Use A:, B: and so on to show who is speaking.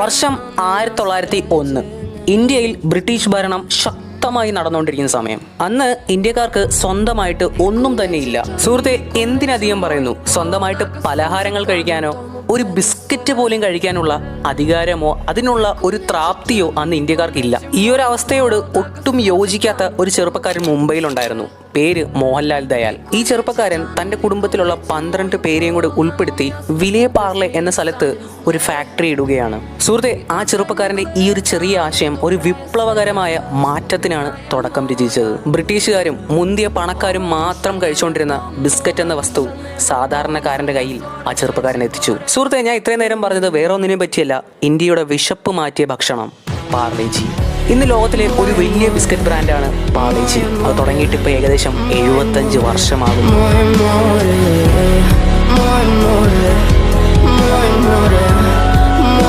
A: വർഷം ആയിരത്തി തൊള്ളായിരത്തി ഒന്ന് ഇന്ത്യയിൽ ബ്രിട്ടീഷ് ഭരണം ശക്തമായി നടന്നുകൊണ്ടിരിക്കുന്ന സമയം. അന്ന് ഇന്ത്യക്കാർക്ക് സ്വന്തമായിട്ട് ഒന്നും തന്നെ ഇല്ല സുഹൃത്തെ എന്തിനധികം പറയുന്നു? സ്വന്തമായിട്ട് പലഹാരങ്ങൾ കഴിക്കാനോ ഒരു ബിസ്ക്കറ്റ് പോലും കഴിക്കാനുള്ള അധികാരമോ അതിനുള്ള ഒരു പ്രാപ്തിയോ അന്ന് ഇന്ത്യക്കാർക്കില്ല. ഈ ഒരു അവസ്ഥയോട് ഒട്ടും യോജിക്കാത്ത ഒരു ചെറുപ്പക്കാരൻ മുംബൈയിലുണ്ടായിരുന്നു. പേര് മോഹൻലാൽ ദയാൽ. ഈ ചെറുപ്പക്കാരൻ തന്റെ കുടുംബത്തിലുള്ള പന്ത്രണ്ട് പേരെയും കൂടി ഉൾപ്പെടുത്തി വിലേ പാർലെ എന്ന സ്ഥലത്ത് ഒരു ഫാക്ടറി ഇടുകയാണ്. സുഹൃത്തെ ആ ചെറുപ്പക്കാരന്റെ ഈ ഒരു ചെറിയ ആശയം ഒരു വിപ്ലവകരമായ മാറ്റത്തിനാണ് തുടക്കം രചിച്ചത്. ബ്രിട്ടീഷുകാരും മുന്തിയ പണക്കാരും മാത്രം കഴിച്ചുകൊണ്ടിരുന്ന ബിസ്ക്കറ്റ് എന്ന വസ്തു സാധാരണക്കാരന്റെ കയ്യിൽ ആ ചെറുപ്പക്കാരൻ എത്തിച്ചു. സുഹൃത്തെ ഞാൻ ഇത്രയും നേരം പറഞ്ഞത് വേറെ ഒന്നിനെ പറ്റിയല്ല ഇന്ത്യയുടെ വിശപ്പ് മാറ്റിയ ഭക്ഷണം പാർലേജി ഇന്ന് ലോകത്തിലെ ഒരു വലിയ ബിസ്ക്കറ്റ് ബ്രാൻഡാണ് പാർലേജി അത് തുടങ്ങിയിട്ട് ഇപ്പോൾ ഏകദേശം എഴുപത്തഞ്ച് വർഷമാകുന്നു.